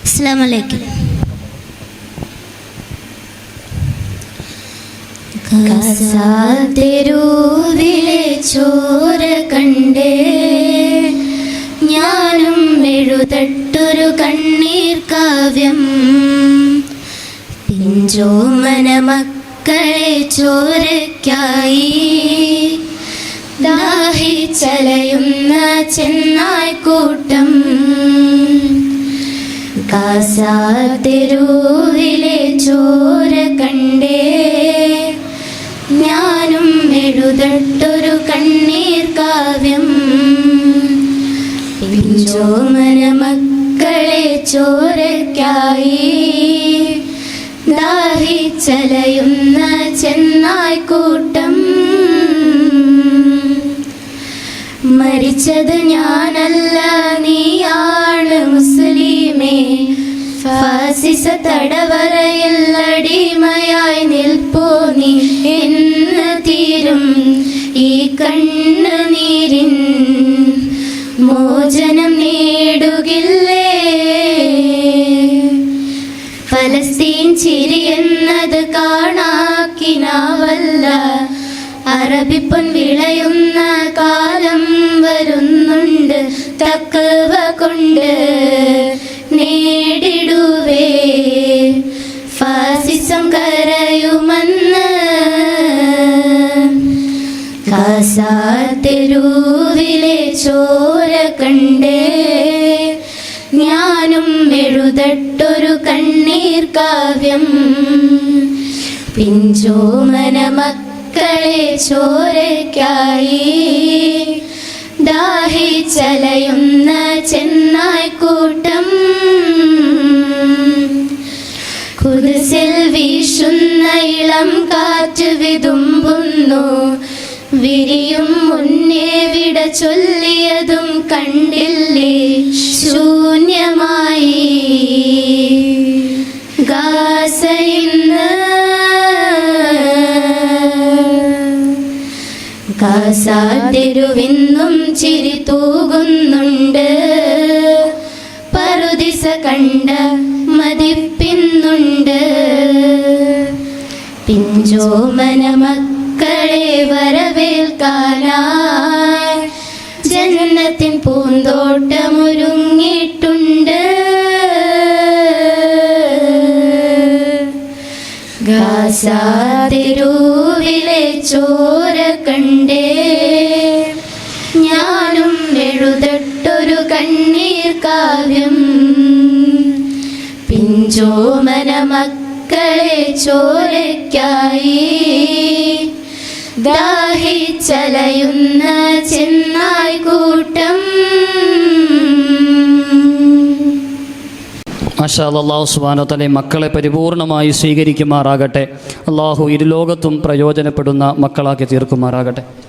അസ്സാം വലൈക്കും തെരുവിലെ ചോര കണ്ടേ ഞാനും എഴുതട്ടൊരു കണ്ണീർ കാവ്യം. പിഞ്ചോമന മക്കളെ ചോരയ്ക്കായി ദാഹിച്ചലയുന്ന ചെന്നായ്ക്കൂട്ടം കാസാതെരുവിലെ ചോര കണ്ടേ. ഞാനും എഴുതട്ടൊരു കണ്ണീർ കാവ്യം. പിഞ്ചോമന മക്കളെ ചോരയ്ക്കായി. ദാഹിച്ചലയുന്ന ചെന്നായ്ക്കൂട്ടം മരിച്ചത് ഞാനല്ല നീയാണ് മുസ്ലിമേ. ഫാസിസ തടവറയിൽ അടിമയായി നിൽപ്പോ നീ എന്ന് തീരും. ഈ കണ്ണുനീരിൻ മോചനം നേടുകില്ലേ? ഫലസ്തീൻ ചിരി എന്നത് കാണാക്കിനാവല്ല. അറബിപ്പൊൻ വിളയുന്ന കാലം വരുന്നുണ്ട് തക്കവ കൊണ്ട് നേടിടുവേ. ഫാസിസം കരയുമെന്ന് കാസാത്തെരുവിലെ ചോര കണ്ടേ. ഞാനും എഴുതട്ടൊരു കണ്ണീർ കാവ്യം. പിഞ്ചോമന മക്കളെ ചോരയ്ക്കായി. ദാഹിച്ചലയുന്ന ചെന്നായ്ക്കൂട്ടം കുതിസിൽ വീശുന്ന ഇളം കാറ്റ് വിതുമ്പുന്നു. വിരിയും മുന്നേ വിട ചൊല്ലിയതും കണ്ടില്ലേ കാസാതെരുവിന്നും ചിരി തൂകുന്നുണ്ട്. പറുദിസ കണ്ട മതിപ്പിന്നുണ്ട്. പിഞ്ചോ മനമക്കളെ വരവേൽക്കാനായി ജന്നത്തിൻ പൂന്തോട്ടമൊരുങ്ങിയിട്ടുണ്ട്. ഗാസാതിരൂവിലെ ചോര കണ്ടേ. ഞാനും എഴുതട്ടൊരു കണ്ണീർ കാവ്യം. പിഞ്ചോമന മക്കളെ ചോരയ്ക്കായി. ദാഹിച്ചലയുന്ന ചെന്നായ്ക്കൂട്ടം മാഷാ അള്ളാഹു തലേ മക്കളെ പരിപൂർണമായി സ്വീകരിക്കുമാറാകട്ടെ. അള്ളാഹു ഇരുലോകത്തും പ്രയോജനപ്പെടുന്ന മക്കളാക്കി തീർക്കുമാറാകട്ടെ.